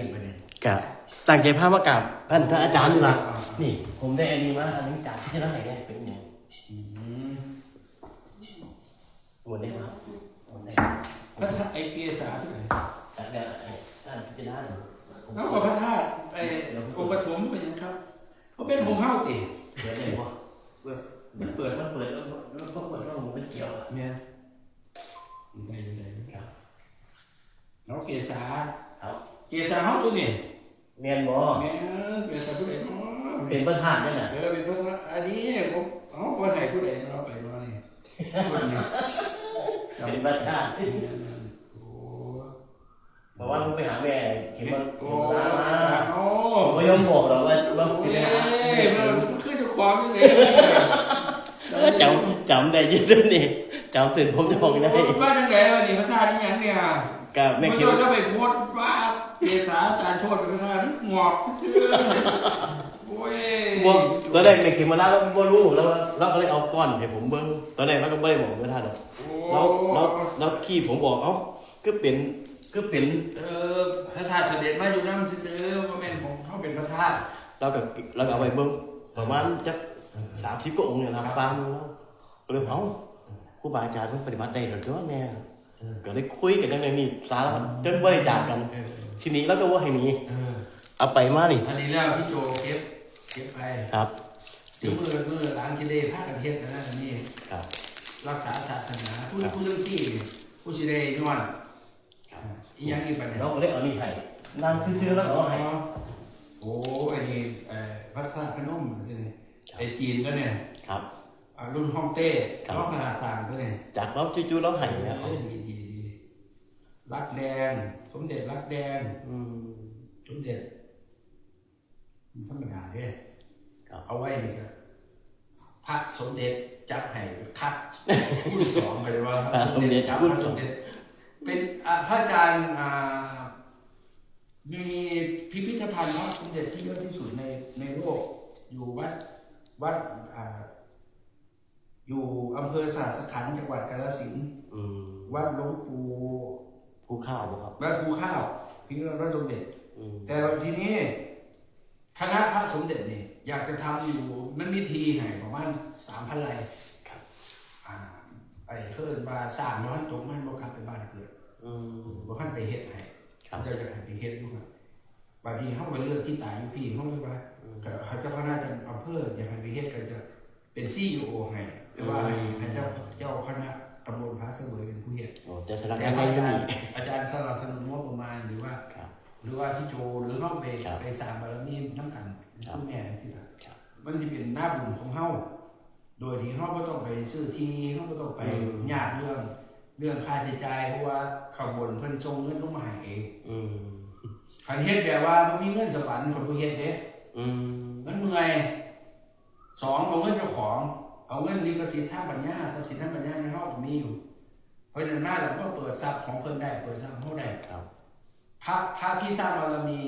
อีกประเด็นกับตั้งใจพามากราบท่านพระอาจารย์นี่ละนี่ ผมได้อันนี้มาอันนี้จากที่ไหนเนี่ยเป็นไงอืมหมดได้ครับหมดได้พระธาตุไอเกียสาที่ไหนแต่เดี๋ยวท่านพิจารณาผมเอากับพระธาตุไอองค์ปฐมเป็นยังครับเขาเป็นของเข้าติเปิดได้ปะมันเปิดมันเปิดแล้วแล้วก็เปิดแล้วมันไม่เกี่ยวเนี่ยได้ได้ครับน้องเกษาครับ เกษาเขาตัวนี่เมียนบอแม่เกษาผู้ใดเนาะเป็นประธานนี่แหละเออเป็นพระอันนี้ผมเขาว่าให้ผู้ใดเราไปมานี่เป็นประธานโอ้เพราะว่าผมไปหาแม่เข็มมาโอ้เข็มมามาโอ้ผมไม่ยอมบอกหรอกว่าว่าโอ้เป็นยไปหามันขึ้นจะความยังไง จำจำได้ยืดนี่จำตื่นผมจะบอกได้ว่าจังไงวะนี่ภาษาที่ยังเนี่ยกับแม่ไม่เข็มเจ้าจะไปโพสต์ว่าเกษาอาจารย์โชดเป็นภาษาหงอกชื่อโอ้ยบ่ตอนแรกแม่เข็มมาแล้วเราไม่รู้แล้วเราก็เลยเอาก้อนให้ผมเบิ้งตอนแรกเราก็ไม่ได้บอกไม่ทันหรอกแล้วแล้วแล้วขี้ผมบอกเอ้าก็เป็นก็เป็นเออพระธาตุเสด็จมาอยู่น้ำซื้อๆว่าแม่นของเขาเป็นพระธาตุเราก็เราก็เอาไปเบิ้งประมาณจัก สามสิบกว่าองค์เนี่ยนะฟังแล้วก็เลยเอ้าครูบาอาจารย์มันปฏิบัติได้หรือเปล่าแม่ก็เลยคุยกันจังเลยนี่สารพัดจนบริจาคกันเออทีนี้แล้วก็ว่าให้หนีเออเอาไปมานี่อันนี้แล้วพี่โจเก็บเก็บไปครับเดี๋ยวมือมือล้างกิเลสผ้ากันเทศกันนะอันนี้ครับ รักษาศาสนาผู้ครับผู้เรื่องที่ผู้สิได้ย้อนอีหยังอีกประเด็นเราก็เลยเอานี่ให้นั่งซื่อๆแล้วก็เอาให้โอ้อันนี้เอ่อพระธาตุพนมนี่ไอจีนก็เนี่ยครับอ่ารุ่นฮ่องเต้ครับร้องขนาดต่างก็เนี่ยจากเราจู่ๆเราให้แล้วเออดีดีดีรักแดง สมเด็จรักแดง อืม สมเด็จมันธรรมดาเด้ครับ เอาไว้นี่ก็พระสมเด็จจับให้คัดรุ่นสองไปเลยว่าพระสมเด็จจับรุ่พนระสสองมเด็จ เป็นอ่าพระอาจารย์อ่ามีพิพิธภัณฑ์พระสมเด็จที่เยอะที่สุดในในโลกอยู่วัด วัดอ่าอยู่อำเภอสหัสขันธ์จังหวัดกาฬสินธุ์อืมวัดหลวงปู่ผู้ข้าวบ่ครับ วัดภูข้าวพิพิธภัณฑ์พระสมเด็จ อืมแต่ทีนี้ คณะพระสมเด็จนี่ อยากจะทำอยู่มันมีทีให้ประมาณสามพันไร่ครับ อ่าไปเพิ่นมาสร้างร้อนจงมันบ่กลับไปบ้านเกิดอืม บ่คันไปเฮ็ดให้ครับ เจ้าจะให้ไปเฮ็ดอยู่ครับบางทีเฮาไปเลือกที่ตายอยู่พี่เฮาเลยว่าก็ เขาเจ้าคณะจังอำเภออยากให้ไปเฮ็ดก็จะเป็น CEO ให้แต่ว่าให้ให้เจ้าเจ้าคณะตำบลพระเสวยเป็นผู้เฮ็ดโอ้แต่สถานแต่การณ์ว่ายังอาไม่จารมีย์อาจารย์สนับสนุนงบประมาณหรือว่าครับหรือว่าที่โจหรือห้องไปครับไปสร้ามบารมีน้ำกันครับคุณแม่ที่ละครับมันจะเป็นหน้าบุญของเฮาโดยที่เฮาก็ต้องไปซื้อที่เฮาก็ต้องไปยากเรื่องเรื่องค่าใช้จ่ายเพราะว่าขบวนเพิ่นส่งเงินลงมาให้เองอืมคันเฮ็ดแบบว่าบ่มีเงินสวรรค์คนบ่เฮ็ดเด้อื มมันเมื่อยสองเอาเงินเจ้าของ เอาเงินลิขสิทธิ์ทางปัญญาทรัพย์สินทางปัญญาในเฮาก็มีอยู่เพราะฉะนั้นมาแล้วก็เปิดทรัพย์ของเพิ่นได้เปิดทรัพย์ของเฮาได้ครับพระพระที่สร้างบารมี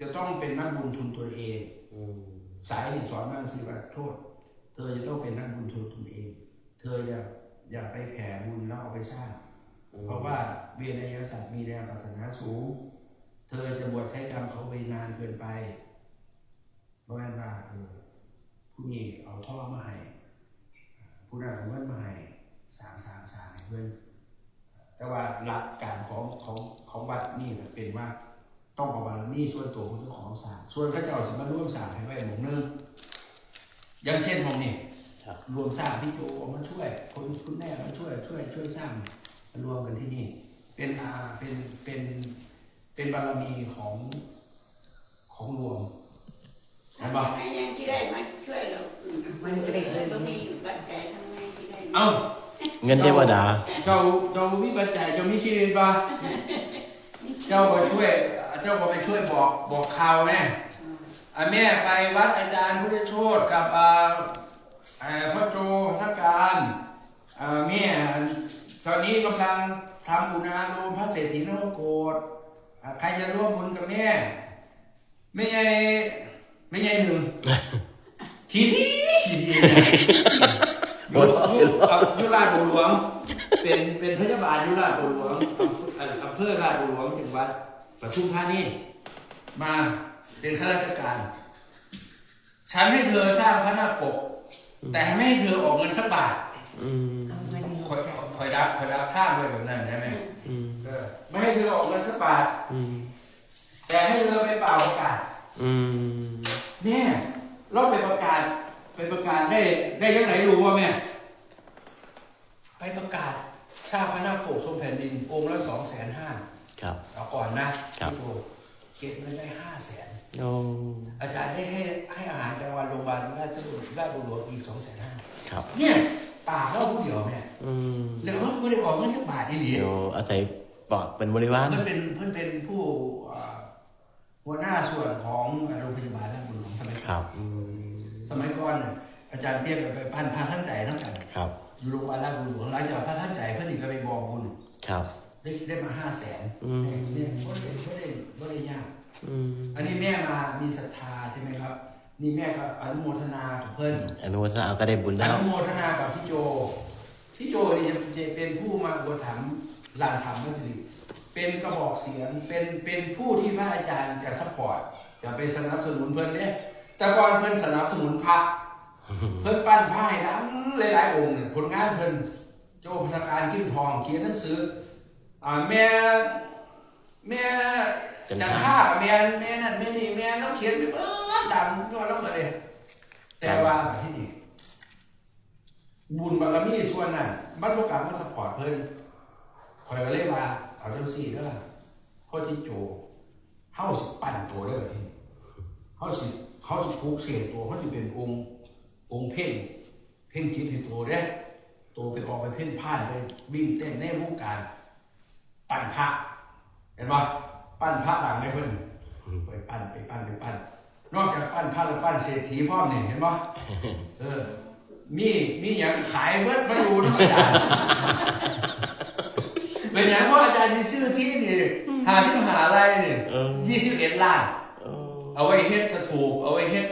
จะต้องเป็นนักบุญทุนตัวเองอืมสายนี่สอนมาสิว่าโทษ เธอจะต้องเป็นนักบุญทุนตัวเอง เธออย่าอย่าไปแผ่บุญแล้วเอาไปสร้างเพราะว่าเวียนยศาสตร์มีแรงปรารถนาสูง เธอจะบวชใช้กรรมเขาไปนานเกินไป เพราะฉะนั้นว่าเออผู้นี้เอาท่อมาให้ผู้นั้นเอาเงินมาให้สร้างสร้างสร้างให้เพื่อนแต่ว่าหลักการของของของวัดนี่น่ะเป็นว่าต้องประมาณนี่ส่วนตัวของเจ้าของสร้างส่วนเข้าเจ้าสามารถร่วมสร้างให้ไว้หมู่นึงอย่างเช่นผมนี่ครับรวมสร้างพี่โจเอามาช่วยคนคุณแม่มาช่วยช่วย ช่วยสร้างมารวมกันที่นี่ เป็นอาเป็นเป็นเป็นบารมีของของรวม เห็นปะไอ้ยังที่ได้มาช่วยเราอืมมันก็ได้เลยก็มีปัจจัยทำไงที่ได้เอ้าเงินเทวดา เจ้าเจ้ามีปัจจัยเจ้ามีชีวิตปะเจ้าก็ช่วย เจ้าก็ไปช่วยบอกบอกข่าวแน่อะแม่ไปวัดอาจารย์พุทธโชตกับอ่าอ่าพระโจทักการอ่าแม่ตอนนี้กำลังทำอุณาโลมพระเศรษฐีนวโกฏอะใครจะร่วมบุญกับแม่ ไม่ใช่ ไม่ใช่หนึ่งทีทีทีทีอยู่อยู่อยู่ราชบัวหลวง เป็นเป็นพยาบาลอยู่ราชบัวหลวงอำเภอราชบัวหลวงจังหวัดปทุมธานีมาเป็นข้าราชการ ฉันให้เธอสร้างพระหน้าปก แต่ไม่ให้เธอออกเงินสักบาทอืมเอาเงินคอยคอยรับคอยรับข้ามไปแบบนั้นได้ไหมอืมเออไม่ให้เธอออกเงินสักบาทอืมแต่ให้เธอไปเป่าประกาศ อืมแม่เราไปประกาศไปประกาศได้ได้ยังไงรู้ว่าแม่ ไปประกาศสร้างพระนาคปกทรงแผ่นดินองค์ละสองแสนห้าครับ เอาก่อนนะครับ พี่โบเก็บเงินได้ห้าแสนโอ้อาจารย์ได้ให้ให้อาหารกลางวันโรงพยาบาลราชบุรีราชบุรีอีกสองแสนห้าครับ เนี่ยป่าเข้าผู้เดียวแม่อืมแล้วว่าไม่ได้ออกเงินสักบาทนี่หรือเดี๋ยวอาศัยปอดเป็นบริวารเพื่อนเป็นเพื่อนเป็นผู้เอ่อ หัวหน้าส่วนของโรงพยาบาลราชบุรีสมัยครับอืมสมัยก่อนเนี่ยอาจารย์เทียบไปปั้นพระท่านใจทั้งกันครับอยู่โรงพยาบาลราชบุรีหลังจากพระท่านใจเพื่อนอีกก็ไปบอกบุญครับ ได้ได้มาห้าแสนอืมเนี่ยไม่ได้ไม่ได้ไม่ได้ยากอืมอันนี้แม่มามีศรัทธาใช่ไหมครับ นี่แม่ก็อนุโมทนากับเพื่อนอนุโมทนาเอาก็ได้บุญอแล้วนุโมทนากับพี่โจพี่โจนี่จะจะเป็นผู้มาอุปถัมภ์ลานธรรมมัสยิด เป็นกระบอกเสียงเป็นเป็นผู้ที่พระอาจารย์จะซัพพอร์ตจะไปสนับสนุนเพื่อนเนี่ยแต่ก่อนเพื่อนสนับสนุนพระเพื่อนปั้นผ้าให้ดังหลายๆองค์เนี่ยผลงานเพื่อนโจพนักการขึ้นทองเขียนหนังสืออ่าแม่แม่จันท่าแม่แม่นั่นแม่นี่แม่แล้วเขียนไปเออดังยอดแล้วหมดเลยแต่ว่าที่นี่บุญบารมีส่วนนั้นมันประกาศมาสปอร์ตเพิ่นคอยก็เลยว่า เอาจังซี่เด้อข้อที่โจเฮาสิปั่นตัวเด้อที่นี่เฮาสิเฮาสิปลูกเสียตัวเฮาสิเป็นองค์องค์เพ่งเพ่งจิตให้ตัวเด้อตัวไปออกไปเพ่นพ่านไปวิ่งเต้นในวงการ ปั่นพระเห็นป่ะปั้นพระดังในเพิ่นไปปั้นไปปั้นไปปั้นนอกจากปั้นพระแล้วปั้นเศรษฐีพร้อมนี่เห็นป่ะเออมีมีอย่างขายเบิดมาอยู่นะอาจารย์ เป็นอย่างว่าอาจารย์ที่ชื่อที่นี่หาที่มหาลัยนี่เออ ยี่สิบเอ็ดล้านเออเอาไว้เฮ็ดสถูปเอาไว้เฮ็ด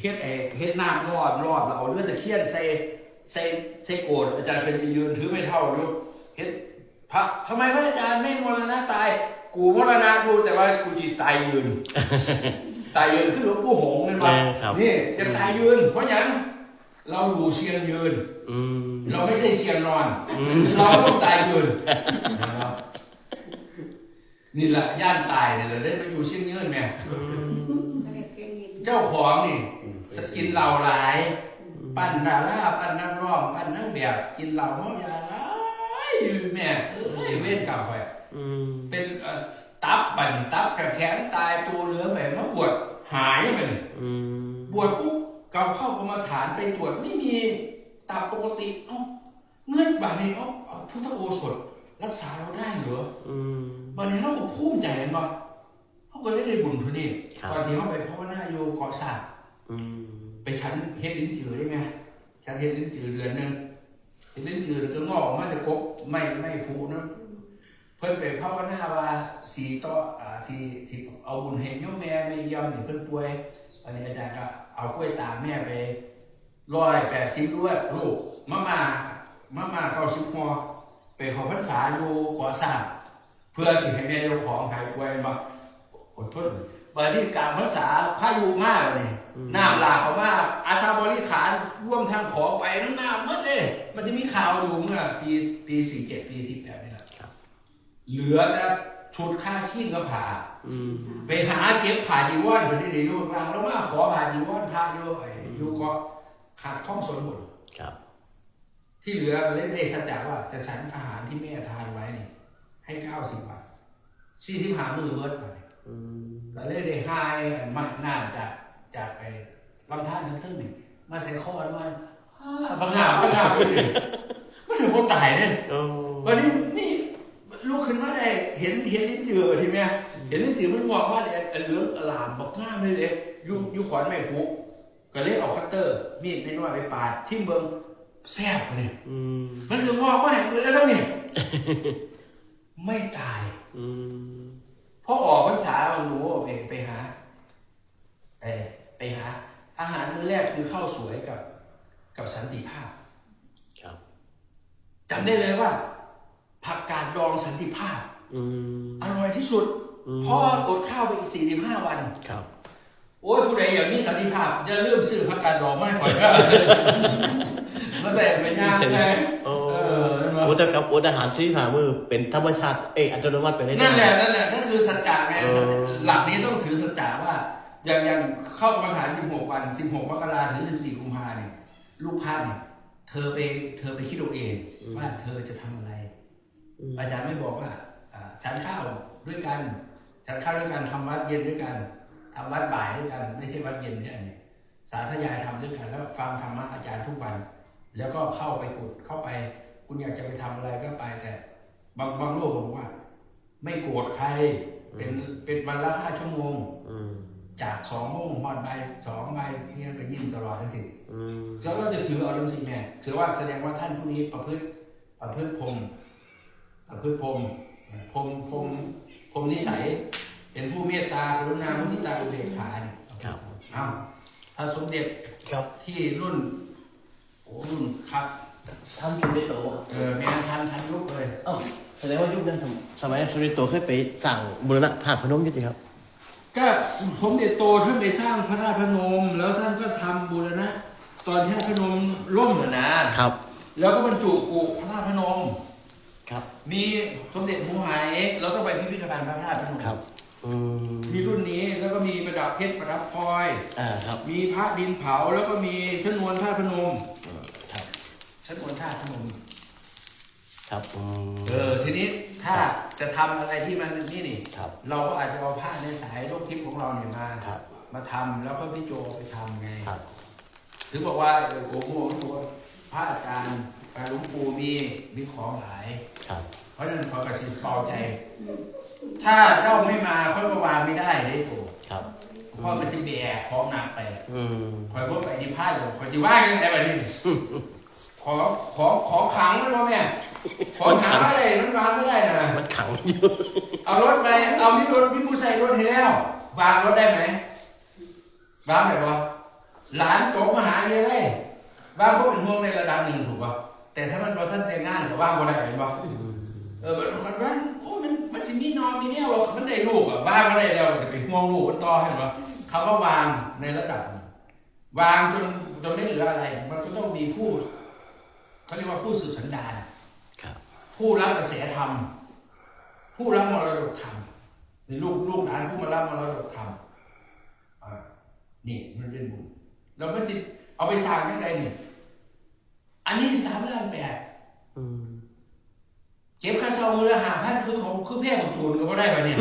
เฮ็ดไอ้เฮ็ดน้ำรอดรอดแล้วเอาเลือดตะเคียนใส่ใส่ใส่โกดอาจารย์เคยไปยืนถือไม่เท่าอยู่เฮ็ดพระทำไมพระอาจารย์ไม่มรณะตาย กูมรณะอยู่แต่ว่ากูจิตตายยืน ตายยืนคือหลวงปู่หงส์นั่นปะแม่ครับนี่จะตายยืน เพราะหยัง เราอยู่เชียงยืน อืม เราไม่ใช่เชียงนอน เราต้องตายยืนนะครับนี่แหละย่านตายเนี่ยเราได้ไปอยู่เชียงยืนแม่ไม่ได้เก่งยินเจ้าของนี่ สกินเหล่าหลาย ปั้นดาราปั้นนักร้องปั้นนักแบบกินเหล่าเมายาหลายแม่เอ้ยเว้นกลับไปอืม เป็นเอ่อตับบัดนตับกระแขนตายตัวเหลือไปมาปวดหายไปเลย อืม บวชปุ๊บ เกาเข้ากรรมฐานไปตรวจไม่มีตับปกติเอ้าเงื่อนบานี้เอ้าเอาพุทธโอสถรักษาเราได้เหรออืมบานี้เราก็ภูมิใจกันว่าเขาก็เลยได้บุญทุนี่ครับตอนที่เขาไปภาวนาโยกอศาสตร์อืมไปชั้นเฮ็ดลิ้นจือได้ไหมชั้นเฮ็ดลิ้นจือเดือนหนึงเฮ็ดลิ้นจือแล้วก็งอกออกมาจากกบไม่ไม่ผูนะเพิ่นไปภาวนาว่าสีต่ออ่าสีสีเอาบุญให้โยมแม่ไม่ยอมนี่เพิ่นป่วย อันนี้อาจารย์ก็เอากล้วยตามแม่ไปร้อยแปดสิบด้วยลูกมามามามาเก้าสิบหัวไปขอพรรษาอยู่ก่อสร้างเพื่อสิให้แม่เจ้าของหายป่วยมาอดทนมาที่กลางพรรษาพายุมากเลยน้ำหลากเขาว่าอาซาบริขารร่วมทางขอไปน้ำน้ำหมดเลย มันจะมีข่าวอยู่เมื่อปีปีสี่เจ็ดปีที่แปดนี่แหละครับเหลือจะ ชุดค่าขี้ก็ผ่าอืมไปหาเก็บผ่าจีวรคนที่ดีอยู่บางแล้วมาขอผ่าจีวรพระอยู่ไอ้อยู่ก็ขาดข้องสนหมดครับ ที่เหลือเล่นได้สัจจะว่าจะฉันอาหารที่แม่ทานไว้นี่ให้เก้าสิบบาทสี่สิบห้ามือเบิร์ดไปอืมก็เลยได้ให้มันน่าจากจากไอ้ลำธารทั้งทึ่งนี่มาใส่ข้อแล้วมันอ้าบางหน้าบางหน้าไปเลยมันถึงคนตายเนี่ยโอ้วันนี้นี่ลูกขึ้นมาได้ เห็นเห็นลิ้นจือทีเนี้ยเห็นลิ้นจือมันบอกว่าเนี่ยเหลืองอลามบอกง่ามเลยเลยอยู่อยู่ขอนไม่ผูกก็เลยเอาคัตเตอร์ มีดไม่น้อยไปปาดทิ่มเบิงแซ่บเลยอืมมันคืองอกว่าแห่งมือแล้วเท่านี้ไม่ตายอืมพอออกพรรษามันรู้ว่าเองไปหาเออไปหา อาหารมื้อแรกคือข้าวสวยกับ กับสันติภาพครับจำได้เลยว่าผักกาดดองสันติภาพ อืมอร่อยที่สุดอมพ่ออดข้าวไปอีกสี่สิบห้าวันครับ โอ้ยผู้ใดอย่างนี้สันติภาพจะเริ่าลืมซื้อพักการดองมากกว่ามาแต่ไม่ยากไงโอ้เออเห็นไหมโอ้แต่กับโอ้อาหารที่หามือเป็นธรรมชาติเอยอัตโนมัติไปได้นั่นแหละนั่นแหละถ้าคือสัจจะไงเออหลักนี้ต้องถือสัจจะว่า อย่างอย่างเข้ากรรมฐาน16วัน16มกราถึง14กุมภาเนี่ยลูกพระเนี่ยเธอไปเธอไปคิดเอาเองว่าเธอจะทำอะไรอืมอาจารย์ไม่บอกว่าอ่า ฉันข้าวด้วยกัน ฉันข้าวด้วยกันทำวัดเย็นด้วยกันทำวัดบ่ายด้วยกัน ไม่ใช่วัดเย็นเนี่ยอันนี้สาธยายทำด้วยกันแล้วฟังธรรมะอาจารย์ทุกวัน แล้วก็เข้าไปกดเข้าไป คุณอยากจะไปทำอะไรก็ไปแต่ บางบางโลกบอกว่า ไม่โกรธใคร เป็นเป็นวันละห้าชั่วโมงอืจากสองโมงหอดใบายสองใบายเพียงไปยิ้มตลอดทั้งสิ้นอืมแล้วเราจะถือเอาดังสิแม่ถือว่าแสดงว่าท่านผู้นี้ประพฤติประพฤติพรมประพฤติพรม พรหมพรหมพรหมนิสัย เป็นผู้เมตตากรุณามุทิตาอุเบกขาเนี่ยครับเอ้าถ้าสมเด็จครับที่รุ่นโอ้รุ่นครับทำกินได้โตเออแม่ทันทันยุคเลยเอ้าแสดงว่ายุคนั้นทำสมัยสุริโตเคยไปสั่งบุรณะธาตุพนมอยี่สิครับ ก็สมเด็จโตท่านไปสร้างพระธาตุพนม แล้วท่านก็ทำบูรณะ ตอนที่พระธาตุพนมล่มน่ะนะครับ แล้วก็บรรจุกุพระธาตุพนม ครับมีสมเด็จหมูไหายแล้วก็ไปพิพิธภัณฑ์พระธาตุพนมครับอืมมีรุ่นนี้แล้วก็มีประดับเพชรประดับพลอย อ่าครับมีพระดินเผาแล้วก็มีชนวนธาตุพนมอืมครับชนวนธาตุพนม ครับอืม เออทีนี้ถ้าจะทำอะไรที่มันนี่นี่ ครับ เราก็อาจจะเอาผ้าในสายโลกทิพย์ของเราเนี่ยมาครับ มาทำแล้วก็พี่โจไปทำไง ครับ ถึงบอกว่าเออโอ้โหตัวพระอาจารย์ปา หลุงปู่มีมีของหลายครับเพราะฉะนั้นขอกระชิบเบาใจ ถ้าเจ้าไม่มาค่อยมาวางไม่ได้เลยโถครับพ่อกระชิบแบกของหนักไปอืมคอยพวกไปนิพพานเลยคอยจะว่ายังไงแบบนี้ขอขอขอขังมันวะแม่ขอขังไม่ได้มันวางไม่ได้นะมันขังอยู่เอารถไปเอาพี่รถพี่ผู้ใส่รถให้แล้ววางรถได้ไหมวางได้ปะหลานจบมหาเรียนได้วางก็เป็นห่วงในระดับหนึ่งถูกปะ แต่ถ้ามันพอท่านแต่งงานก็ว่างก็ได้เห็นปะเออมันคนว่าโอ้มันมันจะมีนอนมีเนี่ยว่ามันได้ลูกอะว่างก็ได้แล้วแต่ไปห่วงลูกมันต่อเห็นปะเขาก็วางในระดับหนึ่งวางจนจนไม่เหลืออะไร มันก็ต้องมีผู้เขาเรียกว่าผู้สืบสันดานครับผู้รับกระแสธรรมผู้รับมรดกธรรมนี่ลูกลูกหลานผู้มารับมรดกธรรมอ่านี่มันเป็นบุญเราไม่สิเอาไปสร้างยังไงเนี่ย อันนี้สามล้านแปดอืมเก็บค่าเช่ามือละห้าพันคือของคือแพงของจูนก็บ่ได้ปะเนี่ย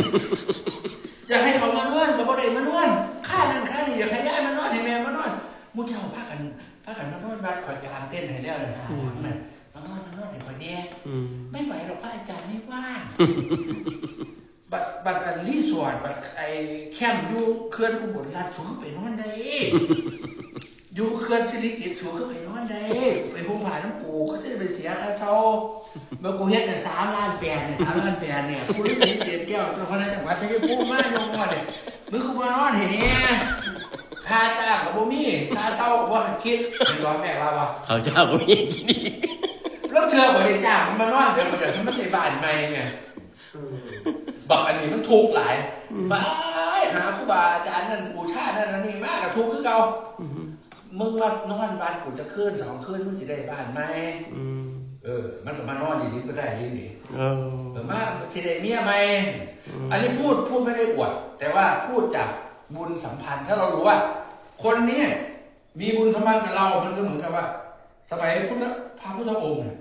อยากให้เขามานวดก็บ่ได้มานวดค่านั่นค่านี่อยากให้ย้ายมานวดให้แม่มานวดมูเจ้าพากันพากันมานวดบ้านข่อยกลางเต้นให้แล้วเลยฮะมันมานวดมานวดให้ข่อยแน่อืมไม่ไหวหรอกพระอาจารย์ไม่ว่างบัดบัดอันรีสอร์ทบัดไอแคมป์อยู่เขื่อนอุบลราชสูงไปนอนได้ อยู่เขื่อนสิริกิติ์สูงก็ไปนอนได้ไปพุ่งผ่านน้ำกูก็จะไปเสียค่าเช่าเมื่อกูเฮ็ดเนี่ยสามล้านแปดเนี่ยสามล้านแปดเนี่ยผู้ฤาษีเจ็ดแก้วเจ้าคณะจังหวัดชัยภูมิมายงมาเนี่ยมึงคือมานอนเห็นเนี่ยค่าจ้างกับบ่มีค่าเช่ากับบ่คิดเป็นร้อยแปดเราวะเขาเจ้าก็มีที่นี่แล้วเชื่อบ่ได้จ้างมันมานอนเดี๋ยวมันเดี๋ยวมันไปบ้านใหม่ไงบอกอันนี้มันทุกข์หลายไปหาครูบาอาจารย์นั่นบูชานั่นนั่นนี่มากกับทุกข์คือเก่า มึงมานอนบ้านกูจะคืนสองคืนมึงสิได้บ้านไหมอืมเออ มันก็มานอนดีๆก็ได้ดีดีเออเออมาสิได้เมียไหมอันนี้พูดพูดไม่ได้อวด แต่ว่าพูดจากบุญสัมพันธ์ ถ้าเรารู้ว่า คนเนี้มีบุญสัมพันธ์กับเรา มันก็เหมือนกับว่า สมัยพุทธพระพุทธองค์เนี่ย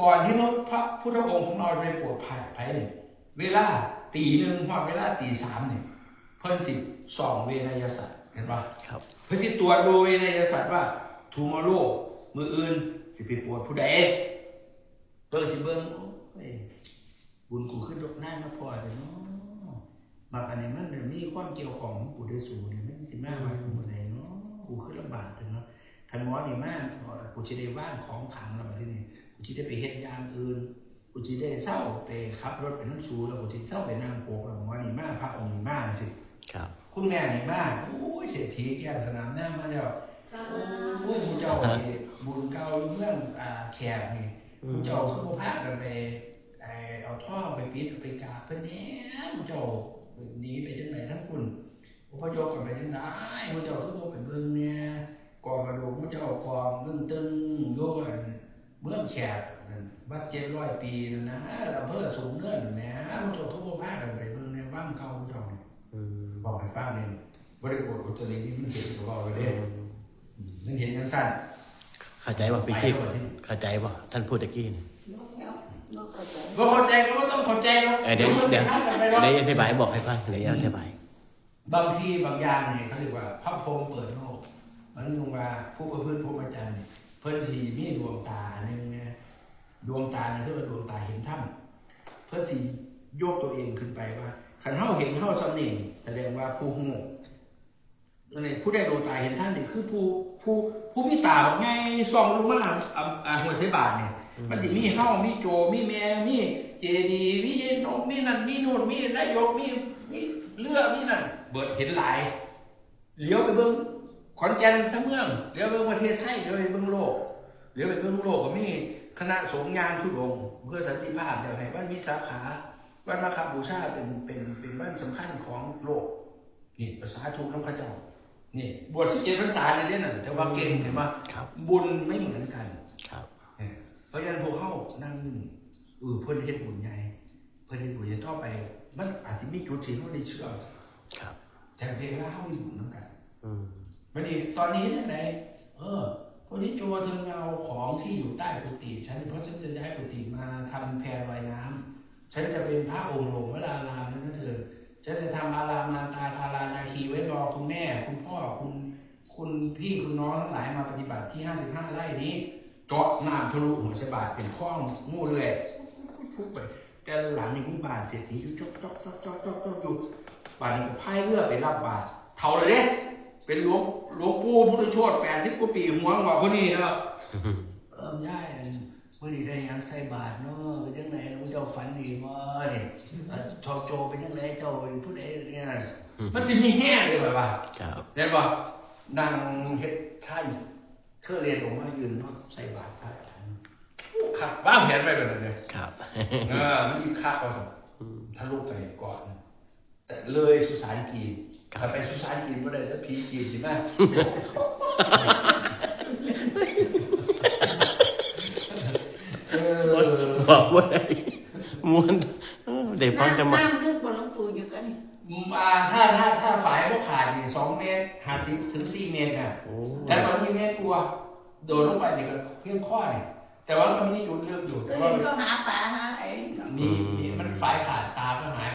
ก่อนที่พระพุทธองค์ของเราจะไปโปรดภัยภัยเนี่ยเวลาตีหนึ่งว่าเวลาตีสามเนี่ยเพิ่นสิส่องเวนยสัตว์เห็นปะครับ เพื่อที่ตรวจดูเวนสัตว์ว่าทูมอโรมืออื่น สิไปปวดผู้ใดเบิ่งสิเบิ่งบุญกูขึ้นดกหน้ามาพอเลยเนาะบางอันนี้มันเดี๋ยวมีความเกี่ยวของกูได้สูงเนี่ยมันสิมากไว้กูหมดเลยเนาะกูขึ้นลำบากถึงเนาะทันหมอนี่มากกูจะได้ว่างของขังแล้วมาที่นี่กูจะได้ไปเฮ็ดยางอื่นกูจะได้เศร้าไปขับรถไปน้ำชูแล้วกูจะเศร้าไปนั่งโกกแล้วหมอนี่มากพระองค์นี่มากสิครับ คุณแม่นี่มากโอ้ยเศรษฐีแก้วสนามหน้ามาแล้วโอ้ยผู้เจ้านี่บุญเก่าอยู่เมืองอ่าแขกนี่ผู้เจ้าคือบ่พากันไปไอ้เอาท่อไปปิดไปกราบเพิ่นแหน่ผู้เจ้าหนีไปยังไหนทั้งคุณอพยพกันไปยังไงพระเจ้าก็บอกไปเบิ่งเนี่ยกองกระดูกพระเจ้ากองตึ้งตึงๆโยนเมืองแขกนั่นวัดเจ็ดร้อยปีนั่นนะอำเภอสูงเนินนั่นแหนะพระเจ้าก็บอกพากันไปเบิ่งในบ้านเก่าพระเจ้าเนี่ยอืม บอกให้ฟังเนี่ยบริบทอุตริที่มันเห็นกับเราเลยเด้มันเห็นยังสั้นเข้าใจป่ะพี่คิดเข้าใจป่ะท่านพูดตะกี้นี่ nó có thể ก็เข้าใจก็ต้องเข้าใจเนาะเออเดี๋ยวเดี๋ยวมันจะพากันไปเนาะเดี๋ยวอธิบายบอกให้ฟังเดี๋ยวอธิบาย บางทีบางอย่างเนี่ยเขาเรียกว่าพระพรหมเปิดโลกมันนึกว่าผู้ประพฤติผู้ประจันทร์เพิ่นสีมีดวงตาหนึ่งเนี่ยดวงตาเนี่ยคือว่าดวงตาเห็นถ้ำเพิ่นสีโยกตัวเองขึ้นไปว่า ขันเฮาเห็นเฮาสำเนียงแสดงว่าผู้หูนั่นเองผู้ได้ดวงตาเห็นท่านนี่คือผู้ผู้ผู้มีตาแบบไงส่องลงมาอ่าอ่าหัวเสบาทเนี่ยมันจะมีเฮ้ามีโจมีแม่มีเจดีย์มีเห็นนกมีนั่นมีนู่นมีนายกมีมีเรือมีนั่นเบิดเห็นหลายเลี้ยวไปเบิ้งขอนแก่นทั้งเมืองเลี้ยวไปเบิ้งประเทศไทยเลี้ยวไปเบิ้งโลกเลี้ยวไปเบิ้งโลกก็มีคณะสงฆ์งานทุดงค์เพื่อสันติภาพอยากให้บ้านมีสาขา บ้านมาคาบูชาเป็นเป็นเป็นบ้านสำคัญของโลกนี่ภาษาทุกน้ำพระเจ้านี่บวชสิบเจ็ดพรรษาในเรื่องนั้นแต่ว่าเก่งเห็นปะครับบุญไม่เหมือนกันครับเพราะฉะนั้นพวกเขานั่งเออเพิ่นเฮ็ดบุญใหญ่เพิ่นเฮ็ดบุญใหญ่ต่อไป มันอาจจะมีจุดที่เขาได้เชื่อครับ แต่เวลาเขามีบุญเหมือนกันอืมวันนี้ตอนนี้เฮ็ดจังไดเออคนที่โจเธอเอาของที่อยู่ใต้กุฏิฉันเพราะฉันจะย้ายกุฏิมาทำแพรลอยน้ำ ฉันจะเป็นพระองค์หลวงวรารามนั่นนะเธอฉันจะทำอารามาตาทารานาคีไว้รอคุณแม่ คุณพ่อคุณคุณพี่คุณน้องทั้งหลายมาปฏิบัติที่55ไร่นี้เจาะน้ำทะลุหัวสะบาดเป็นคล้องงูเลื่อยฟุบไปแต่หลังนี่มีบาดเศรษฐีอยู่จอกจอกจอกจอกจอกจอกอยู่บาดนี้ก็พายเรือไปรับบาดเท่าเลยเด้เป็นหลวงหลวงปู่พุทธโชตแปดสิบกว่าปีหัวกว่าคนนี้เนาะเอิ่มย่ายอัน เมื่อนี้ได้หยังใส่บาทเนาะเป็นยังไงหลวงเจ้าฝันดีมาเนี่ยเอ่อชอบโจเป็นยังไงเจ้าเป็นผู้ใดเนี่ยนะมันสิมีแห้งเลยแบบว่าครับเห็นป่ะนางเฮ็ดท่านเครื่องเรียนออกมายืนเนาะใส่บาตรพระอาจารย์ขับว่างแผนไปแบบนั้นเลยครับเออมันมีค่าเอาทะลุไปก่อน แต่เลยสุสานจีนครับถ้าไปสุสานจีนไม่ได้แล้วผีจีนใช่ไหมเออ บอกว่าได้มวนเดี๋ยวฟังจะมา Nam nước của lông tù như cái này มาถ้าถ้าถ้าฝายพวกขาดนี่สองเมตรห้าสิบถึงสี่เมตรน่ะโอ้แต่ตอนนี้เมตรกลัวโดนลงไปเนี่ยก็เพียงค่อย แต่ว่าก็มีจุดเลือกอยู่แต่ Tự ว่า nhiên có hả bà hả ấy มีมีมันฝายขาดตาก็หาย